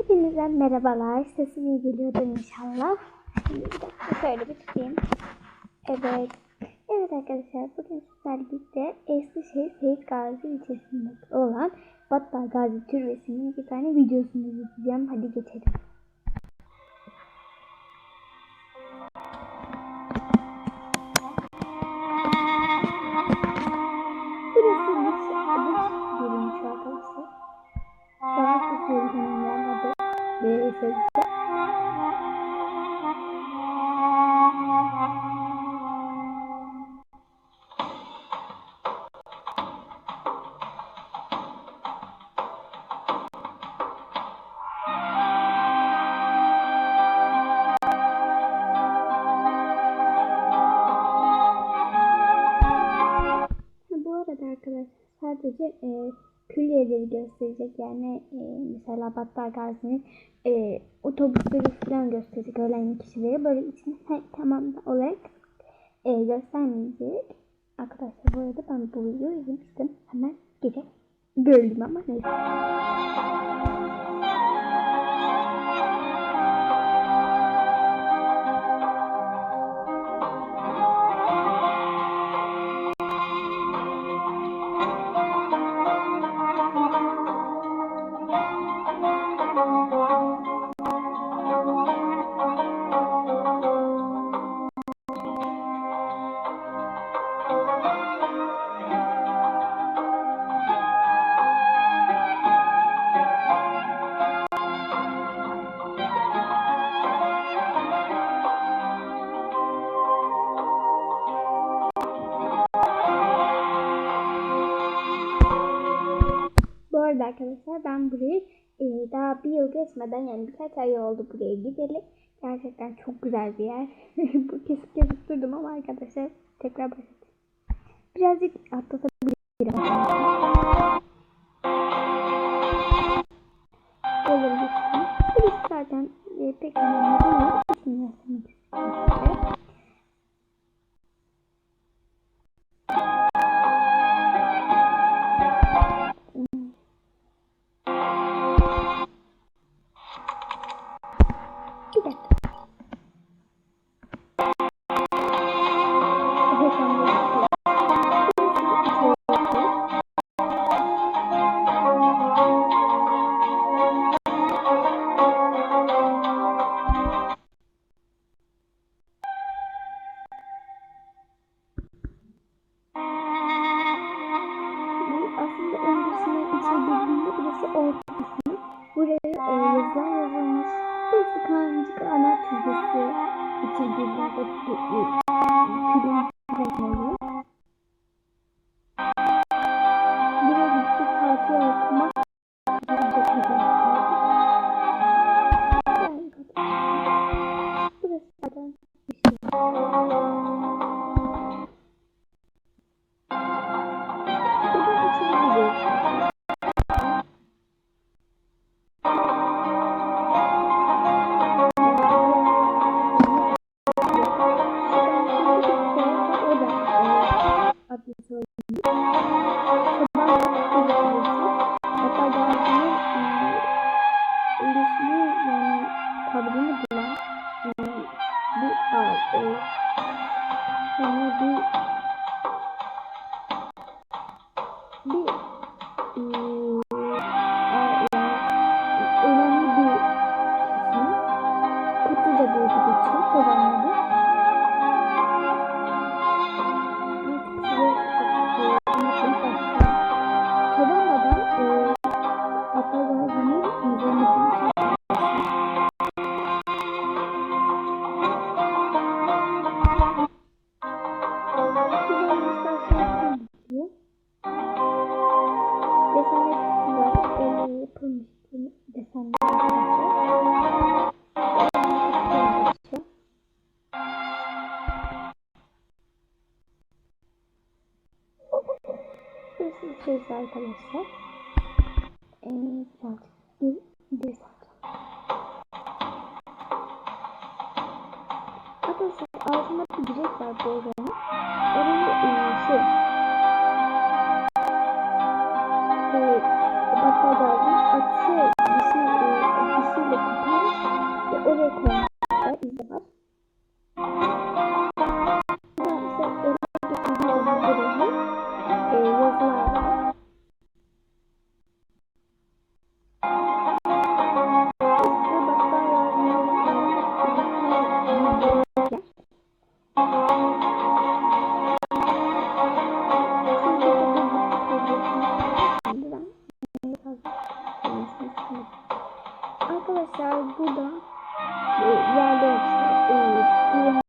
Hepinize merhabalar. Sesim iyi geliyordur inşallah. Şimdi bir dakika şöyle bir tutayım. Evet. Evet arkadaşlar bugün sizlerle birlikte Eskişehir Seyit Gazi ilçesinde olan Battal Gazi Türbesi'nin iki tane videosunu izleyeceğim. Hadi geçelim. E, külliyeleri gösterecek yani e, mesela Battal Gazi'nin e, otobüsleri falan gösterecek ölen kişileri böyle içine he- tamam olarak e, göstermeyecek. Arkadaşlar bu arada ben bu videoyu izlemiştim. Hemen gece böldüm ama neyse. Arada arkadaşlar ben burayı e, daha bir yıl geçmeden yani birkaç ay oldu buraya gideli. Gerçekten çok güzel bir yer. Bu kesik kesik durdum ama arkadaşlar tekrar başlayalım. Birazcık atlatabilirim. Bir şey. Burası zaten e, pek önemli değil. İsmini yazmak istiyorum. Bir eee, Bir, bir saat. Arkadaşlar altında bir direk var bu oranın. Orayı e, şey arkadaşlar burada e, yerde işte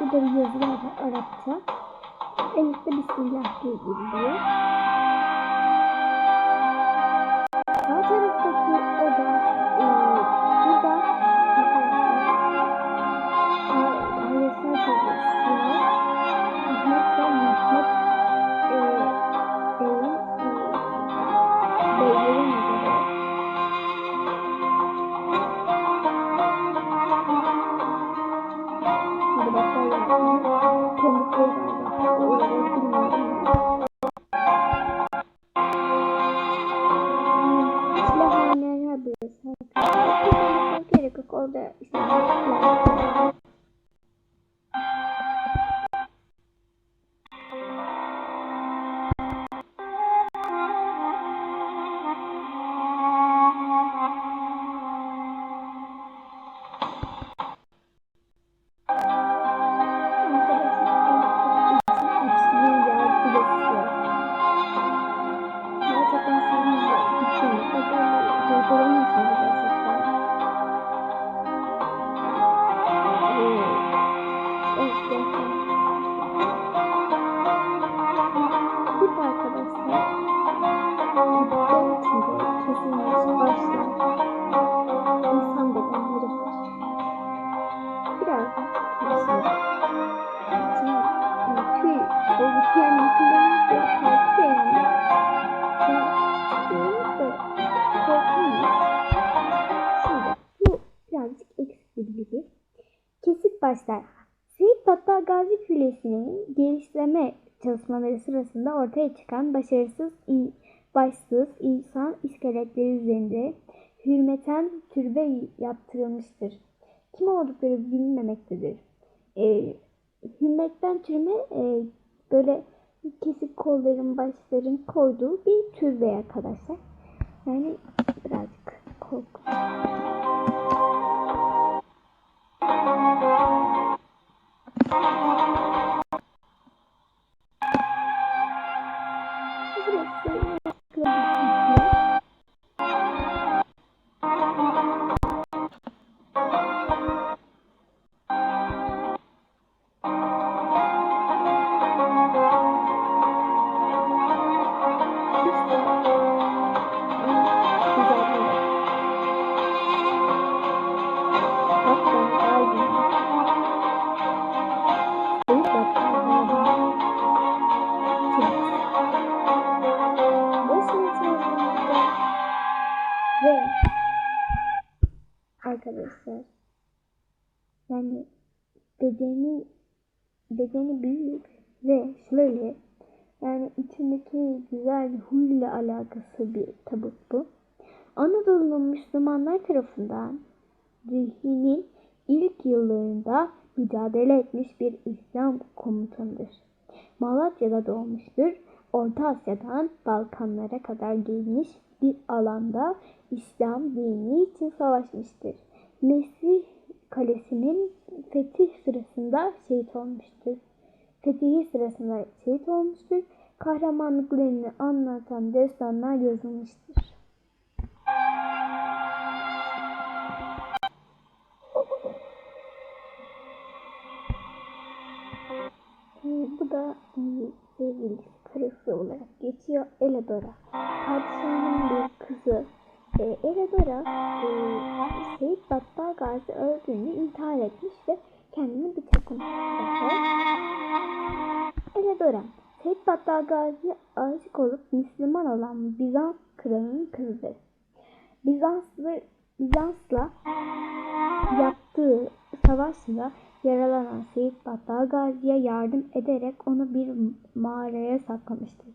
Burada bir yazılar var Arapça. En üstte Bismillah diye giriliyor. Thank you. Kesik başlar. Seyit Battal Gazi Külesi'nin geliştirme çalışmaları sırasında ortaya çıkan başarısız başsız insan iskeletleri üzerinde hürmeten türbe yaptırılmıştır. Kim oldukları bilinmemektedir. E, hürmetten türme e, böyle kesik kolların başların koyduğu bir türbe arkadaşlar. Yani birazcık korkunç. Yani içindeki güzel huyla alakası bir tabut bu. Anadolu'nun Müslümanlar tarafından zihnin ilk yıllarında mücadele etmiş bir İslam komutanıdır. Malatya'da doğmuştur. Orta Asya'dan Balkanlara kadar gelmiş bir alanda İslam dini için savaşmıştır. Mesih Kalesi'nin fetih sırasında şehit olmuştur. Fetihi sırasında şehit olmuştur. Kahramanlıklarını anlatan destanlar yazılmıştır. bu da e, sevgilisi karısı olarak geçiyor. Eladora. Padişahın bir kızı. E, Eladora e, Seyit Battal Gazi öldüğünde intihar etmiş ve kendini bıçaklamış. Eladora. Seyit Battal Gazi'ye aşık olup Müslüman olan Bizans kralının kızıdır. Bizanslı, Bizans'la yaptığı savaşla yaralanan Seyit Battal Gazi'ye yardım ederek onu bir mağaraya saklamıştır.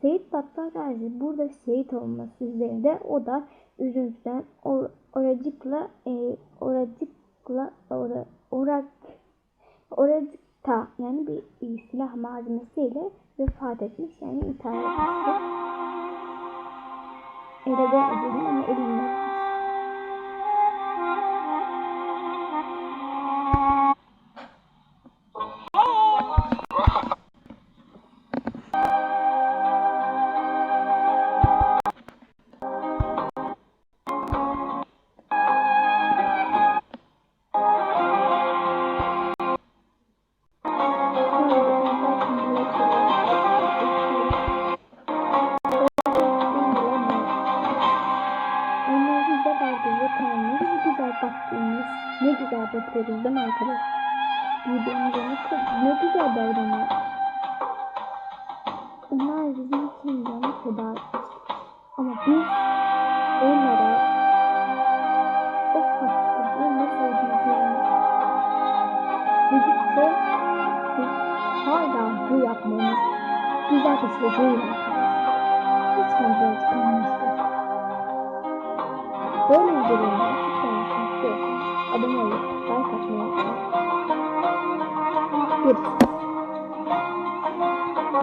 Seyit Battal Gazi burada şehit olması üzerinde o da üzüntüden or, oracıkla e, oracıkla ora, orak oracıkta yani bir silah malzemesiyle vefat etmiş yani intihar etmiştir. Ödülü ama elinden güzel bakıyoruz değil mi arkadaşlar? Birbirimize ne, ne güzel davranıyor. Onlar bizim için canı feda etmiş. Ama biz onlara o hakkında nasıl ödeyeceğimiz dedikçe biz hala bu yapmamız güzel bir şey değil arkadaşlar.